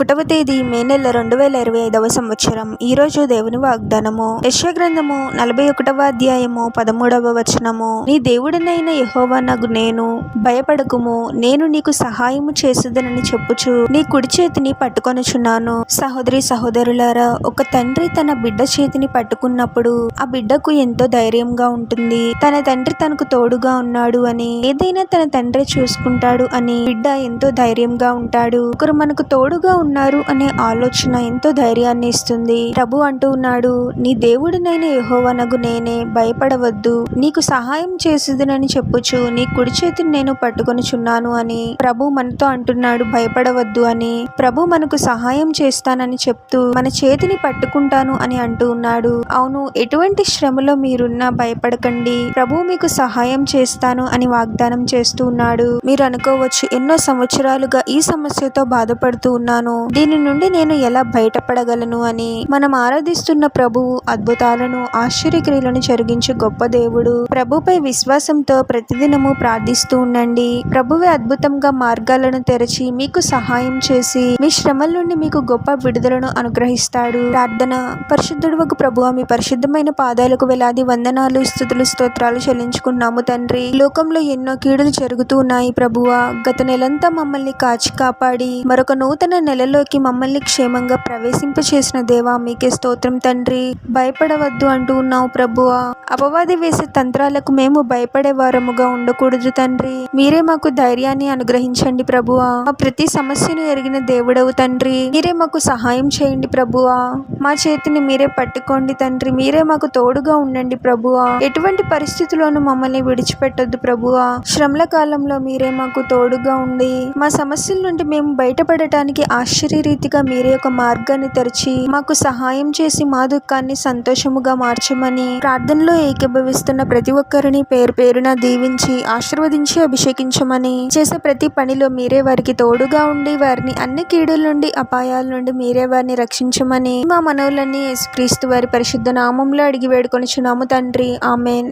ఒకటవ తేదీ మే నెల రెండు వేల ఇరవై ఐదవ సంవత్సరం. ఈ రోజు దేవుని వాగ్దానము. యెషయా నలభై ఒకటవ అధ్యాయము పదమూడవ వచనము. నీ దేవుడనైన యహోవా నగు నేను భయపడకుము. నేను నీకు సహాయము చేసేదనని చెప్పుచు నీ కుడి చేతిని పట్టుకొనుచున్నాను. సహోదరి సహోదరులారా ఒక తండ్రి తన బిడ్డ చేతిని పట్టుకున్నప్పుడు ఆ బిడ్డకు ఎంతో ధైర్యంగా ఉంటుంది. తన తండ్రి తనకు తోడుగా ఉన్నాడు అని ఏదైనా తన తండ్రి చూసుకుంటాడు అని బిడ్డ ఎంతో ధైర్యంగా ఉంటాడు. ఒకరు మనకు తోడుగా ఉన్నారు అనే ఆలోచన ఎంతో ధైర్యాన్ని ఇస్తుంది. ప్రభు అంటూ ఉన్నాడు నీ దేవుడినైన యహోవనగు నేనే భయపడవద్దు. నీకు సహాయం చేసేదినని చెప్పుచు నీ కుడి చేతిని నేను పట్టుకొనిచున్నాను అని ప్రభు మనతో అంటున్నాడు భయపడవద్దు అని. ప్రభు మనకు సహాయం చేస్తానని చెప్తూ మన చేతిని పట్టుకుంటాను అని అంటూ ఉన్నాడు. అవును ఎటువంటి శ్రమలో మీరున్నా భయపడకండి. ప్రభు మీకు సహాయం చేస్తాను అని వాగ్దానం చేస్తూ ఉన్నాడు. మీరు అనుకోవచ్చు ఎన్నో సంవత్సరాలుగా ఈ సమస్యతో బాధపడుతూ ఉన్నాను. దీని నుండి నేను ఎలా బయటపడగలను అని మనం ఆరాధిస్తున్న ప్రభువు అద్భుతాలను ఆశ్చర్యక్రియలను జరిగించే గొప్ప దేవుడు. ప్రభుపై విశ్వాసంతో ప్రతిదినము ప్రార్థిస్తూ ఉండండి. ప్రభువే అద్భుతంగా మార్గాలను తెరచి మీకు సహాయం చేసి మీ శ్రమల నుండి మీకు గొప్ప విడుదలను అనుగ్రహిస్తాడు. ప్రార్థన. పరిశుద్ధుడు ఒక ప్రభు మీ పరిశుద్ధమైన పాదాలకు వేలాది వందనాలు స్థుతులు స్తోత్రాలు చెల్లించుకున్నాము తండ్రి. లోకంలో ఎన్నో కీడులు జరుగుతూ ఉన్నాయి ప్రభువా. గత నెలంతా మమ్మల్ని కాచి కాపాడి మరొక నూతన నెల నెలలోకి మమ్మల్ని క్షేమంగా ప్రవేశింపచేసిన దేవా మీకే స్తోత్రం తండ్రి. భయపడవద్దు అంటూ ఉన్నావు ప్రభువా. అపవాది వేసే తంత్రాలకు మేము భయపడే వారముగా ఉండకూడదు తండ్రి. మీరే మాకు ధైర్యాన్ని అనుగ్రహించండి ప్రభువా. మా ప్రతి సమస్యను ఎరిగిన దేవుడవు తండ్రి. మీరే మాకు సహాయం చేయండి ప్రభువా. మా చేతిని మీరే పట్టుకోండి తండ్రి. మీరే మాకు తోడుగా ఉండండి ప్రభువా. ఎటువంటి పరిస్థితుల్లోనూ మమ్మల్ని విడిచిపెట్టొద్దు ప్రభువా. శ్రమల కాలంలో మీరే మాకు తోడుగా ఉండి మా సమస్యల నుండి మేము బయటపడటానికి ఆశ ఆశ్చర్యరీతిగా మీరే ఒక మార్గాన్ని తెరిచి మాకు సహాయం చేసి మా దుఃఖాన్ని సంతోషముగా మార్చమని ప్రార్థనలో ఏకీభవిస్తున్న ప్రతి ఒక్కరిని పేరు పేరున దీవించి ఆశీర్వదించి అభిషేకించమని చేసే ప్రతి పనిలో మీరే వారికి తోడుగా ఉండి వారిని అన్ని కీడుల నుండి అపాయాల నుండి మీరే వారిని రక్షించమని మా మనవులన్నీ యేసుక్రీస్తు వారి పరిశుద్ధ నామంలో అడిగి వేడుకొనిచున్నాము తండ్రి. ఆమెన్.